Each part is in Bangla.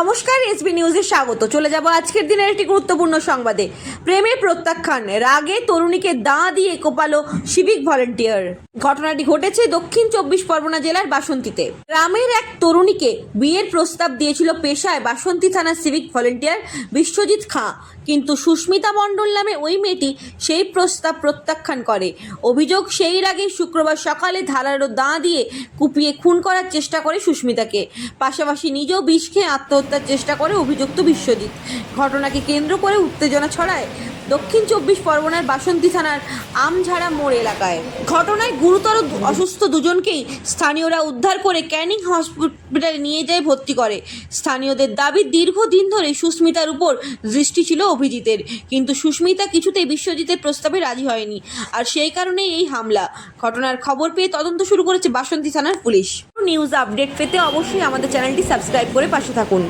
নমস্কার এসবি নিউজে স্বাগত। চলে যাব আজকের দিনের একটি গুরুত্বপূর্ণ সংবাদে। প্রেমে প্রত্যাখ্যান, রাগে তরুণীকে দাঁ দিয়ে কোপালো সিভিক ভলেন্টিয়ার ঘটনাটি ঘটেছে দক্ষিণ চব্বিশ পরগনা জেলার বাসন্তীতে। গ্রামের এক তরুণীকে বিয়ের প্রস্তাব দিয়েছিল পেশায় বাসন্তী থানার সিভিক ভলেন্টিয়ার বিশ্বজিৎ খাঁ। কিন্তু সুস্মিতা মণ্ডল নামে ওই মেয়েটি সেই প্রস্তাব প্রত্যাখ্যান করে। অভিযোগ সেই রাগে শুক্রবার সকালে ধারালো দাঁ দিয়ে কুপিয়ে খুন করার চেষ্টা করে সুস্মিতাকে। পাশাপাশি নিজেও বিষ খেয়ে আত্মহত্যার চেষ্টা করে অভিযুক্ত বিশ্বজিৎ। ঘটনাকে কেন্দ্র করে উত্তেজনা ছড়ায়। দক্ষিণ চব্বিশ পরগনার বাসন্তী থানার আমঝাড়া মোড় এলাকায়। ঘটনায় গুরুতর অসুস্থ দুজনকেই স্থানীয়রা উদ্ধার করে ক্যানিং হসপিটালে নিয়ে যায় ভর্তি করে। স্থানীয়দের দাবি দীর্ঘদিন ধরে সুস্মিতার উপর দৃষ্টি ছিল অভিজিতের। কিন্তু সুস্মিতা কিছুতেই বিশ্বজিতের প্রস্তাবে রাজি হয়নি। আর সেই কারণেই এই হামলা। ঘটনার খবর পেয়ে তদন্ত শুরু করেছে বাসন্তী থানার পুলিশ। নিউজ আপডেট পেতে অবশ্যই আমাদের চ্যানেলটি সাবস্ক্রাইব করে পাশে থাকুন।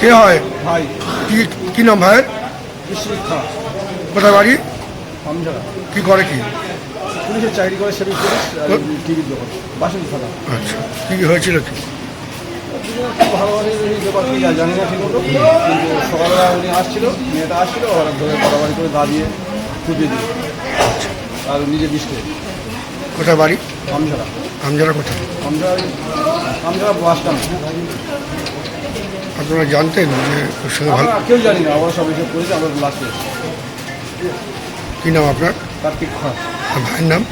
কে হয়? ভাই। কি কি নাম ভাইয়ের? বিশ্বজিৎ খাঁ কোথায় বাড়ি? আমজারা কি করে কি? পুলিশের চাকরি করে পুলিশ টিভির দোকান বাসন থানা। আচ্ছা কি হয়েছিল কি? ভালোভাবে ব্যাপার কি জানি না ঠিক মতো। কিন্তু সকালবেলা উনি আসছিল মেয়েটা আসছিল আর ধরে বাড়াবাড়ি করে দাঁড়িয়ে ফুটিয়ে দিল আর নিজে বিষ খেয়ে। কোথায় বাড়ি? আমজারা আমজারা কোথায়? আমজারা আমজারা বাস আপনারা জানতেন যে ওর সঙ্গে ভালো কেউ জানি না আমরা সব এসব করেছি আমরা লাস্টে কি নাম আপনার? কার্তিক খাঁ। ভাইয়ের নাম?